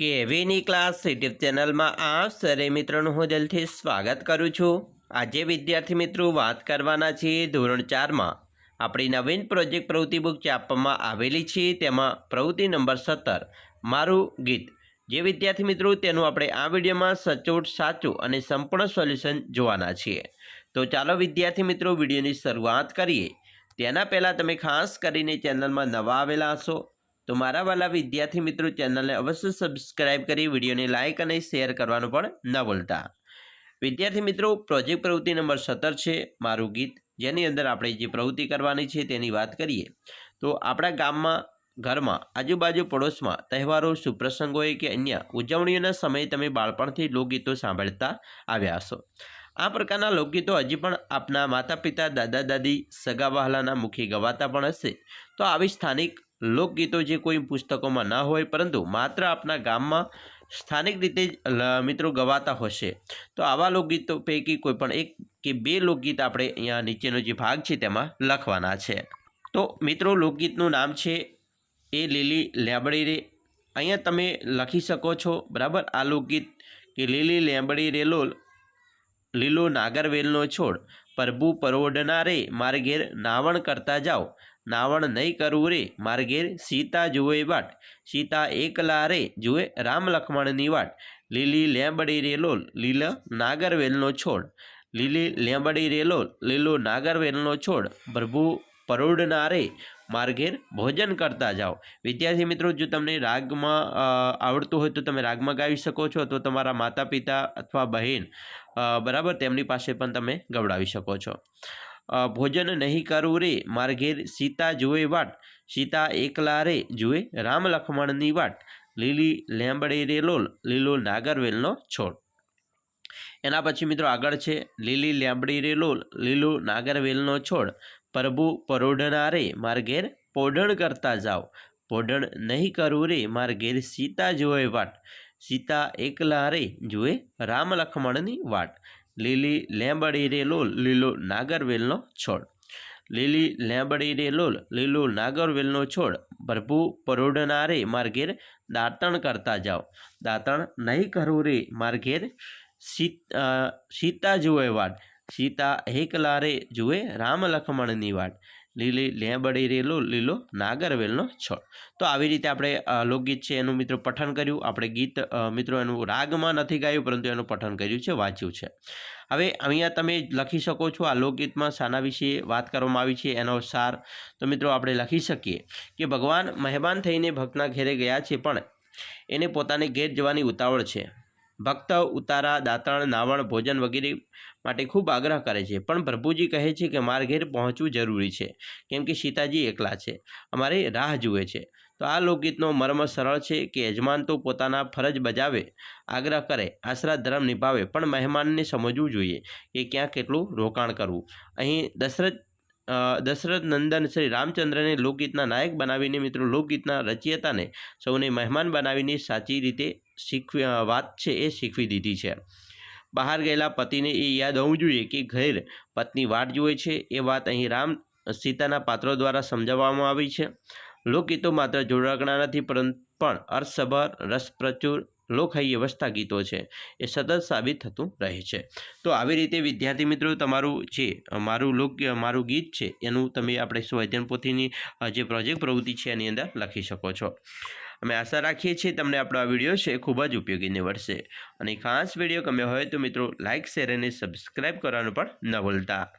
કેવીની class YouTube ચેનલમાં આપ સરે મિત્રોનું હું દિલથી સ્વાગત કરું છું. આજે વિદ્યાર્થી મિત્રો વાત કરવાના છીએ ધોરણ ચારમાં આપણી નવીન પ્રોજેક્ટ પ્રવૃત્તિ બુક જે આપવામાં આવેલી છે, તેમાં પ્રવૃત્તિ નંબર સત્તર, મારું ગીત. જે વિદ્યાર્થી મિત્રો, તેનું આપણે આ વિડીયોમાં સચોટ, સાચું અને સંપૂર્ણ સોલ્યુશન જોવાના છીએ. તો ચાલો વિદ્યાર્થી મિત્રો, વિડીયોની શરૂઆત કરીએ. તેના પહેલાં તમે ખાસ કરીને ચેનલમાં નવા આવેલા હશો. તો મારા વાલા વિદ્યાર્થી મિત્રો ચેનલને અવશ્ય સબસ્ક્રાઇબ કરી, વિડીયોને લાઇક અને શેર કરવાનું પણ ન ભૂલતા. વિદ્યાર્થી મિત્રો પ્રોજેક્ટ પ્રવૃત્તિ નંબર સત્તર છે, મારું ગીત. જેની અંદર આપણે જે પ્રવૃત્તિ કરવાની છે તેની વાત કરીએ. તો આપણા ગામમાં, ઘરમાં, આજુબાજુ પડોશમાં તહેવારો સુપ્રસંગોએ કે અન્ય ઉજવણીઓના સમયે તમે બાળપણથી લોકગીતો સાંભળતા આવ્યા હશો. આ પ્રકારના લોકગીતો હજી પણ આપના માતા પિતા દાદા દાદી સગા વહાલાના મુખી ગવાતા પણ હશે. તો આવી સ્થાનિક લોકગીતો જે કોઈ પુસ્તકોમાં ન હોય, પરંતુ માત્ર આપના ગામમાં સ્થાનિક રીતે જ મિત્રો ગવાતા હશે. તો આવા લોકગીતો પૈકી કોઈ પણ એક કે બે લોકગીત આપણે અહીંયા નીચેનો જે ભાગ છે તેમાં લખવાના છે. તો મિત્રો, લોકગીતનું નામ છે એ લીલી લેબડી રે. અહીંયા તમે લખી શકો છો, બરાબર? આ લોકગીત કે લીલી લેબડી રેલો લીલો નાગરવેલનો છોડ. પ્રભુ પરોડના રે મારે ઘેર નાવણ કરતા જાઓ. નાવણ નહીં કરવું રે, માર્ગેર સીતા જુએ વાટ. સીતા એકલા રે, જુએ રામ લક્ષ્મણની વાટ. લીલી લેંબડી રેલો લીલા નાગરવેલનો છોડ. લીલી લેંબડી રેલો લીલો નાગરવેલનો છોડ. પ્રભુ પરોડનારે માર્ગેર ભોજન કરતા જાઓ. વિદ્યાર્થી મિત્રો, જો તમને રાગમાં આવડતું હોય તો તમે રાગમાં ગાવી શકો છો અથવા તમારા માતા પિતા અથવા બહેન બરાબર તેમની પાસે પણ તમે ગવડાવી શકો છો. ભોજન નહીં કરવું રે, માર્ગેર સીતા જુએ વાટ, સીતા એકલા રે જુએ રામ લક્ષ્મણની વાટ, લીલી લેંબડી રે લોલ, લીલો નાગરવેલનો છોડ. એના પછી મિત્રો આગળ છે, લીલી લેંબડી રે લોલ, લીલો નાગરવેલનો છોડ, પ્રભુ પરોઢના રે માર પોઢણ કરતા જાઓ, પોઢણ નહીં કરવું રે, માર્ગેર સીતા જુએ વાટ સીતા એકલા રે જુએ રામ લખમણની વાટ. લીલી લેંબડી રે લોલ, લીલો નાગરવેલનો છોડ. લીલી લેંબડી રે લોલ, લીલો નાગરવેલનો છોડ. પ્રભુ પરોડનારે રે માર દાંતણ કરતા જાઓ. દાંતણ નહીં કરવું રે માર્ગેર સીતા જુએ વાટ. સીતા એકલા રે જુએ રામ લક્ષ્મણની વાટ. લીલી, લેંબડી, રેલો, લીલો નાગરવેલનો છોડ તો આવી રીતે આપણે લોકગીત છે એનું મિત્રો પઠન કર્યું. આપણે ગીત મિત્રો એનું રાગમાં નથી ગાયું, પરંતુ એનું પઠન કર્યું છે, વાંચ્યું છે. હવે અહીંયા તમે લખી શકો છો, આ લોકગીતમાં શાના વિશે વાત કરવામાં આવી છે, એનો સાર. તો મિત્રો આપણે લખી શકીએ કે ભગવાન મહેમાન થઈને ભક્તના ઘેરે ગયા છે, પણ એને પોતાને ઘેર જવાની ઉતાવળ છે. ભક્ત, ઉતારા, દાંતણ, નાવણ, ભોજન વગેરે માટે ખૂબ આગ્રહ કરે છે. પણ પ્રભુજી કહે છે કે મારા ઘેર પહોંચવું જરૂરી છે. કેમ કે સીતાજી એકલા છે. અમારે રાહ જુએ છે. તો આ લોકગીતનો મર્મ સરળ છે કે યજમાન તો પોતાના ફરજ બજાવે, આગ્રહ કરે, આશરા ધર્મ નિભાવે, પણ મહેમાનને સમજવું જોઈએ કે ક્યાં કેટલું રોકાણ કરવું. અહીં દશરથ દશરથ નંદન શ્રી રામચંદ્રને લોકગીતના નાયક બનાવીને મિત્રો લોકગીતના રચયિતાને સૌને મહેમાન બનાવીને સાચી રીતે શીખવી વાત છે એ શીખવી દીધી છે. બહાર ગયેલા પતિને એ યાદ હોવું જોઈએ કે ઘેર પત્ની વાટ જુએ છે. એ વાત અહીં રામ સીતાના પાત્રો દ્વારા સમજાવવામાં આવી છે. લોકગીતો માત્ર જોડકણા નથી પરંતુ પણ અર્થસભર, રસપ્રચુર લોકહાઈ વ્યવસ્થા ગીતો છે. એ સતત સાબિત થતું રહે છે. તો આવી રીતે, વિદ્યાર્થી મિત્રો, તમારું જે મારું લોક મારું ગીત છે, એનું તમે આપણે સ્વાધ્યાયન પોથીની જે પ્રોજેક્ટ પ્રવૃત્તિ છે, એની અંદર લખી શકો છો. અમે આશા રાખીએ છીએ તમને આપણો આ વીડિયો છે ખૂબ જ ઉપયોગી નીવડશે. અને ખાસ વીડિયો ગમ્યો હોય તો મિત્રો લાઇક શેર અને સબસ્ક્રાઈબ કરવાનું પણ ન ભૂલતા.